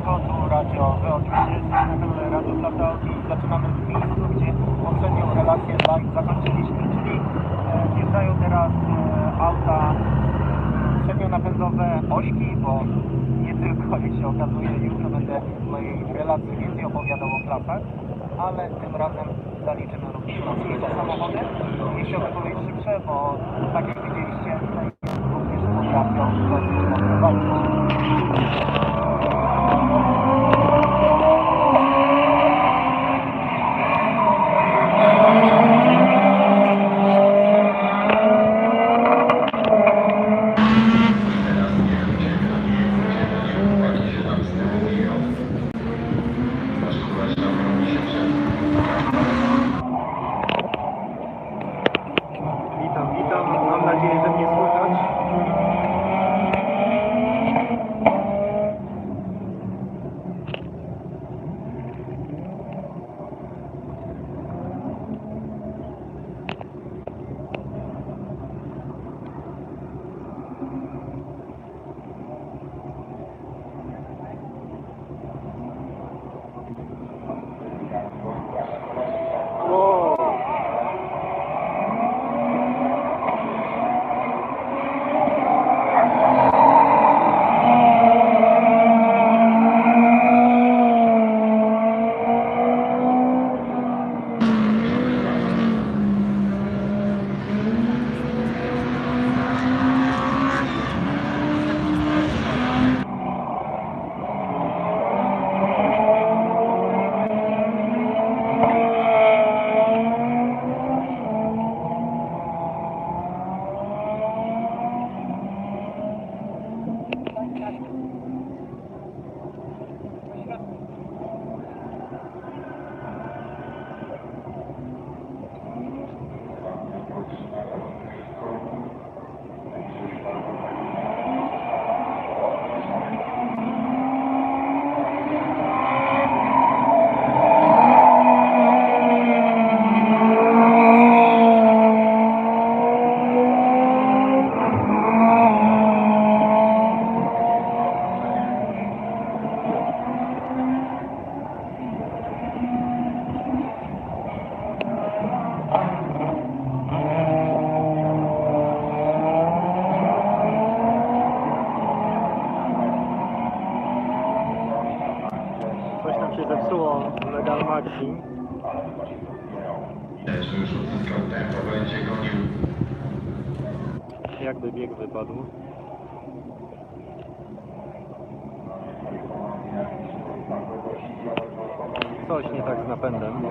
siemanko, tu radiowy, oczywiście Radio Platauki i zaczynamy w miejscu, gdzie poprzednią relację live zakończyliśmy, czyli wjeżdżają teraz e, auta e, przednionapędowe ośki, bo nie tylko, jak się okazuje, jutro będę w mojej relacji więcej opowiadał o klasach, ale tym razem zaliczymy również mocniejsze samochody. I chciałbym powiedzieć szybsze, bo tak jak widzieliście, również potrafią dosyć walczyć. Jakby bieg wypadł. Coś nie tak z napędem.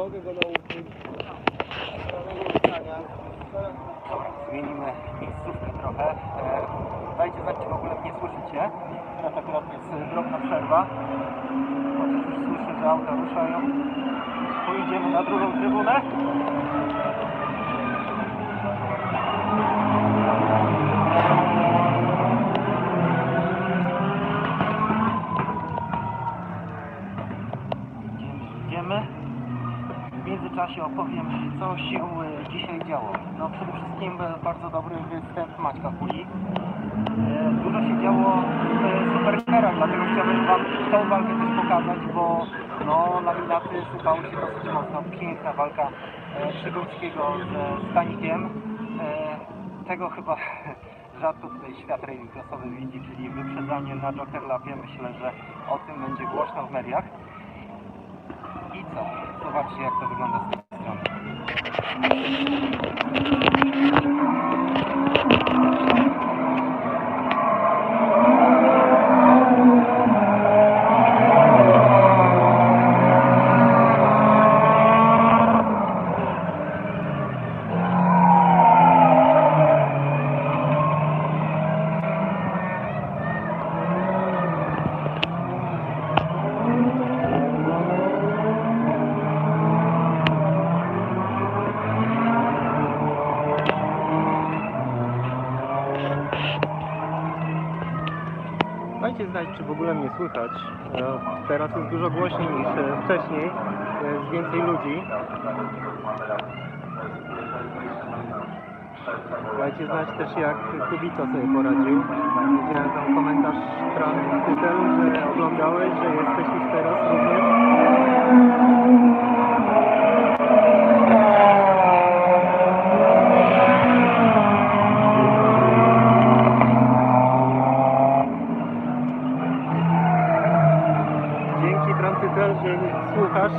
Mogę go nauczyć. Prawego ruszania. Zmienimy miejscówkę trochę. E, Dajcie znać, czy w ogóle mnie słyszycie. Teraz akurat jest drobna przerwa. Chociaż już słyszę, że auta ruszają. Pojedziemy na drugą trybunę. Międzyczasie opowiem, co się e, dzisiaj działo. No przede wszystkim e, bardzo dobry występ Maćka Kuli. E, Dużo się działo w superkarach, dlatego chciałbym Wam tą walkę też pokazać, bo no, laminaty sypały się dosyć mocno. Piękna walka Przygódzkiego ze Stanikiem. Tego chyba rzadko tutaj świat rally widzi, czyli wyprzedzanie na Joker Lapie. Myślę, że o tym będzie głośno w mediach. Zobaczcie jak to wygląda z tej strony. Dajcie znać, czy w ogóle mnie słychać. E, Teraz jest dużo głośniej niż e, wcześniej. Jest więcej ludzi. Dajcie znać też, jak Kubica sobie poradził. Widziałem tam komentarz Tytel, że oglądałeś, że jesteś już teraz również. Dzięki Trantytel, że słuchasz.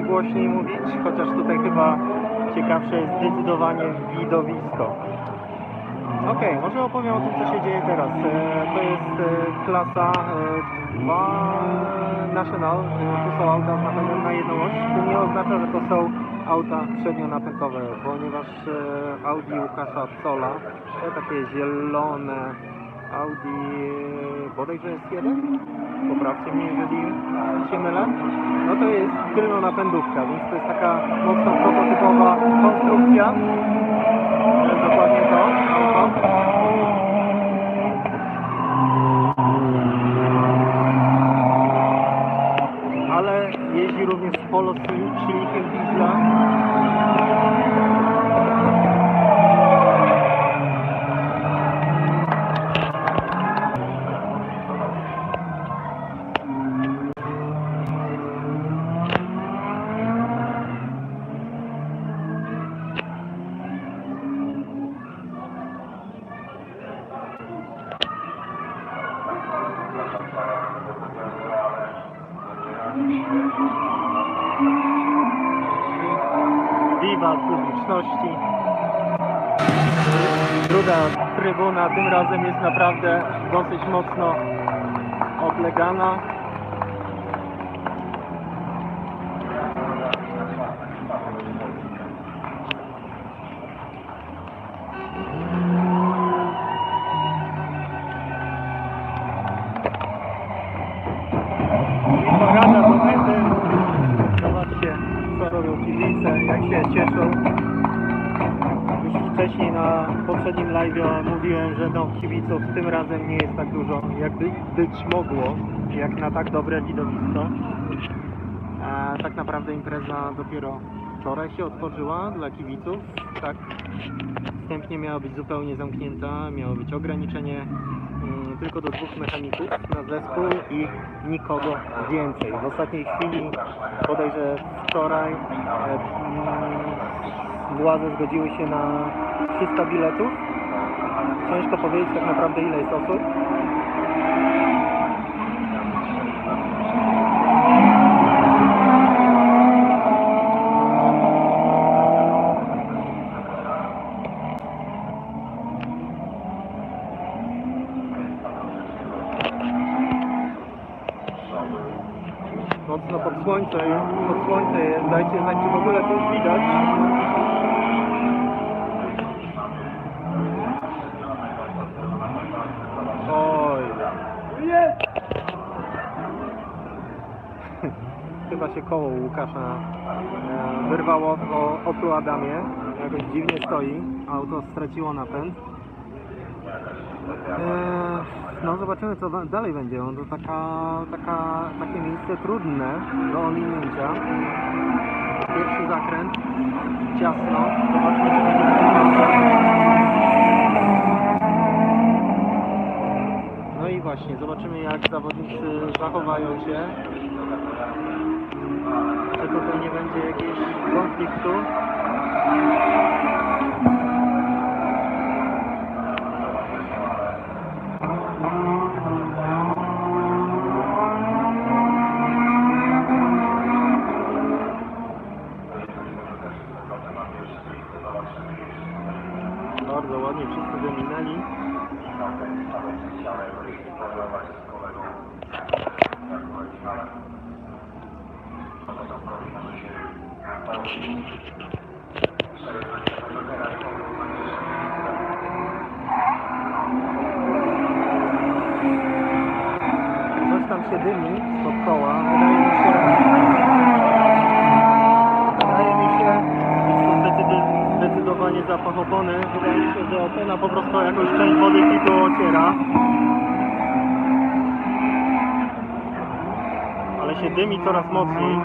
Się głośniej mówić, chociaż tutaj chyba ciekawsze jest zdecydowanie widowisko. Okej, może opowiem o tym, co się dzieje teraz. E, To jest e, klasa e, 2 National. E, Tu są auta z napędem na jedną oś. To nie oznacza, że to są auta przednionapędowe, ponieważ Audi Łukasza Cola, te takie zielone Audi, e, bodajże jest jeden? Poprawcie mnie, jeżeli się mylę. No to jest tylnonapędówka, więc to jest taka mocno prototypowa konstrukcja. Jest dokładnie to auto. Ale jeździ również z silnikiem diesla. Wiwa publiczności. Druga trybuna tym razem jest naprawdę dosyć mocno oblegana. Kibiców tym razem nie jest tak dużo, jakby być mogło, jak na tak dobre widowisko. A tak naprawdę impreza dopiero wczoraj się otworzyła dla kibiców. Tak wstępnie miała być zupełnie zamknięta, miało być ograniczenie mm, tylko do dwóch mechaników na zespół i nikogo więcej. W ostatniej chwili, bodajże wczoraj, e, mm, władze zgodziły się na 300 biletów. Ciężko powiedzieć tak naprawdę ile jest osób. Mocno pod słońce, pod słońce jest. Dajcie znać, czy w ogóle coś widać. Oj. Chyba się koło Łukasza e, wyrwało o Oplu Adamie. Jakoś dziwnie stoi. Auto straciło napęd. Eee, no zobaczymy co da- dalej będzie. No, to taka, taka, takie miejsce trudne do ominięcia. Pierwszy zakręt, ciasno. No i właśnie, zobaczymy jak zawodnicy zachowają się. Będzie jakiegoś konfliktu. Bardzo ładnie wszyscy wyminęli. Coś tam się dymi spod koła. Wydaje mi się, wydaje mi się, jest to zdecyd- zdecydowanie. Wydaje mi się, że opona po prostu jakąś część wody tylko ociera. Ale się dymi coraz mocniej.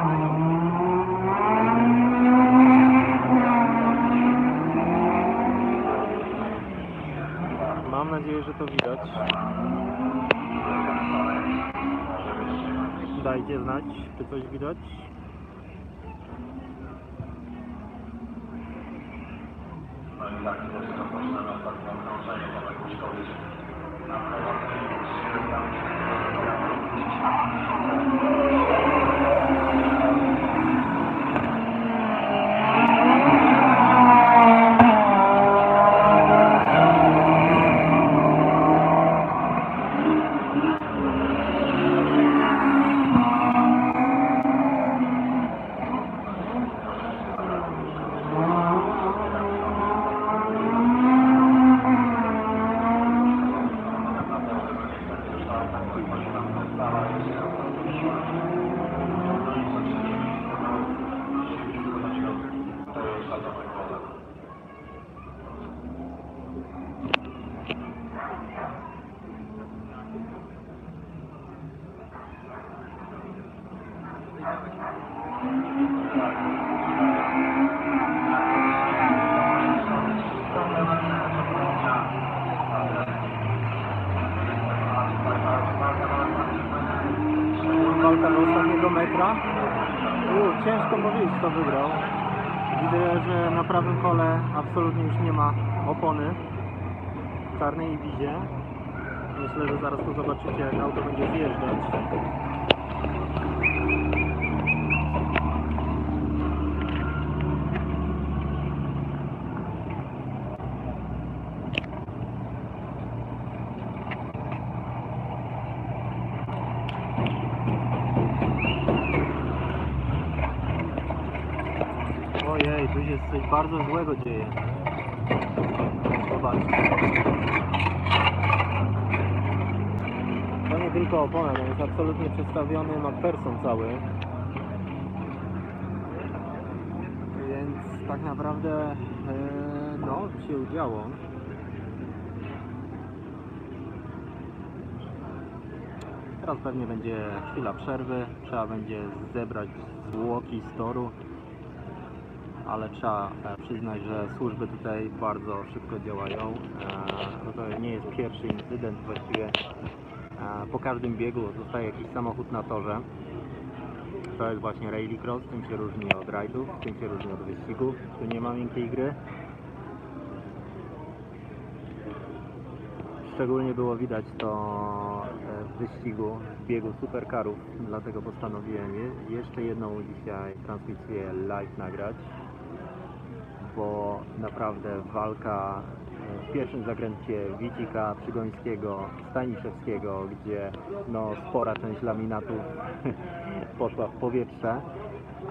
Mam nadzieję, że to widać. Dajcie znać, czy coś widać. Walka do ostatniego metra. U, ciężko powiedzieć wygrał. Widzę, że na prawym kole absolutnie już nie ma opony w czarnej Ibizie. Myślę, że zaraz to zobaczycie jak auto będzie zjeżdżać. Ojej, tu się coś bardzo złego dzieje. Zobaczcie. To nie tylko opona, to jest absolutnie przestawiony McPherson cały. Więc tak naprawdę e, no, się udziało. Teraz pewnie będzie chwila przerwy, trzeba będzie zebrać zwłoki z toru ale trzeba e, przyznać, że służby tutaj bardzo szybko działają. E, no to nie jest pierwszy incydent, właściwie e, po każdym biegu zostaje jakiś samochód na torze. To jest właśnie rallycross, tym się różni od rajdów, tym się różni od wyścigów. Tu nie ma miękkiej gry. Szczególnie było widać to w wyścigu, w biegu supercarów, dlatego postanowiłem je- jeszcze jedną dzisiaj transmisję live nagrać, bo naprawdę walka w pierwszym zakręcie Wicika, Przygońskiego, Staniszewskiego, gdzie no, spora część laminatów poszła w powietrze,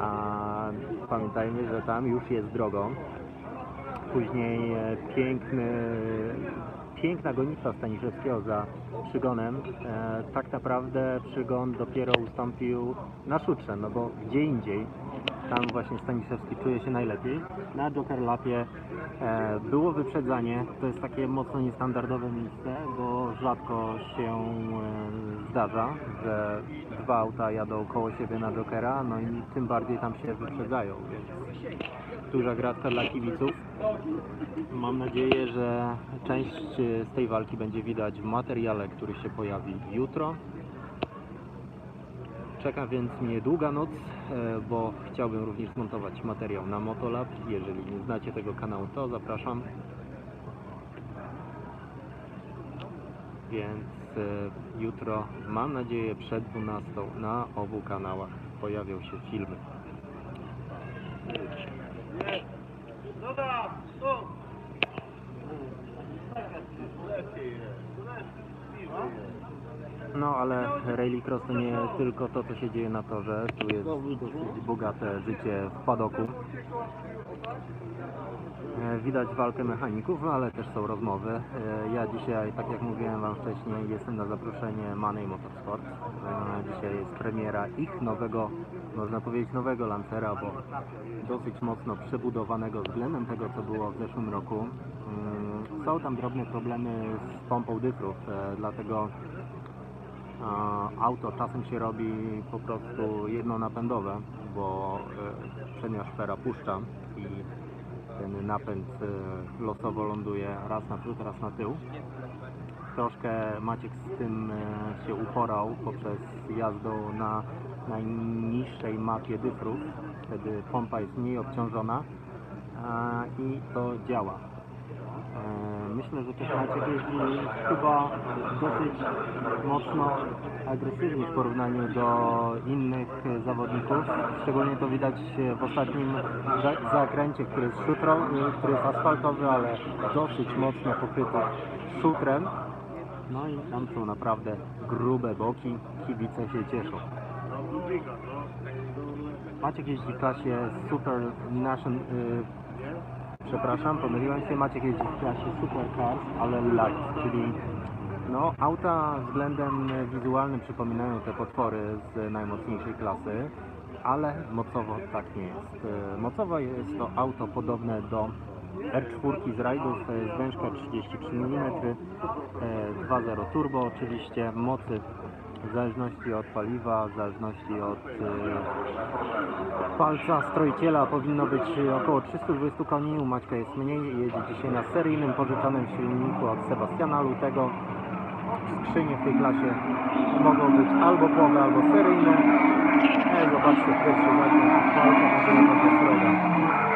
a pamiętajmy, że tam już jest drogą. Później e, piękny, piękna gonitwa Staniszewskiego za Przygonem. E, tak naprawdę Przygon dopiero ustąpił na szutrze, no bo gdzie indziej tam właśnie Staniszewski czuje się najlepiej. Na Joker Lapie e, było wyprzedzanie. To jest takie mocno niestandardowe miejsce, bo rzadko się e, zdarza, że dwa auta jadą koło siebie na Jokera, no i tym bardziej tam się wyprzedzają, więc duża gratka dla kibiców. Mam nadzieję, że część z tej walki będzie widać w materiale, który się pojawi jutro. Czeka więc mnie długa noc, e, bo chciałbym również zmontować materiał na Motolab. Jeżeli nie znacie tego kanału, to zapraszam. Więc e, jutro, mam nadzieję, przed 12 na obu kanałach pojawią się filmy. No ale Rallycross to nie tylko to, co się dzieje na torze. Tu jest dosyć bogate życie w padoku. E, Widać walkę mechaników, ale też są rozmowy. E, Ja dzisiaj, tak jak mówiłem Wam wcześniej, jestem na zaproszenie Money Motorsport. E, Dzisiaj jest premiera ich nowego, można powiedzieć nowego Lancera, bo dosyć mocno przebudowanego względem tego, co było w zeszłym roku. Są tam drobne problemy z pompą dyfrów, dlatego auto czasem się robi po prostu jednonapędowe, bo e, przednia szpera puszcza i ten napęd e, losowo ląduje raz na przód, raz na tył. Troszkę Maciek z tym e, się uporał poprzez jazdą na najniższej mapie dyfrów, wtedy pompa jest mniej obciążona i to działa. E, Myślę, że też Maciek jeździ chyba dosyć mocno agresywnie w porównaniu do innych zawodników. Szczególnie to widać w ostatnim za- zakręcie, który jest szutrą, który jest asfaltowy, ale dosyć mocno pokryty szutrem. No i tam są naprawdę grube boki, kibice się cieszą. Maciek jeździ w klasie Super Nation, y, przepraszam, pomyliłem się, Maciek jeździ w klasie Supercars, ale light, czyli no, auta względem wizualnym przypominają te potwory z najmocniejszej klasy, ale mocowo tak nie jest. Mocowo jest to auto podobne do R4 z rajdów, y, zwężka 33 mm, y, 2.0 turbo oczywiście, mocy w zależności od paliwa, w zależności od y, palca strojiciela powinno być około 320 koni, u Maćka jest mniej, jedzie dzisiaj na seryjnym pożyczonym silniku od Sebastiana Lutego. Skrzynie w tej klasie mogą być albo płowe, albo seryjne. E, zobaczcie, pierwszy zakręt, walka może taka sroga.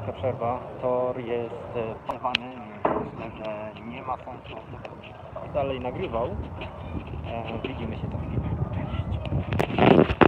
Krótka przerwa. Tor jest e, przerwany, myślę, że nie ma sensu dalej nagrywał. E, widzimy się chwilę. Cześć.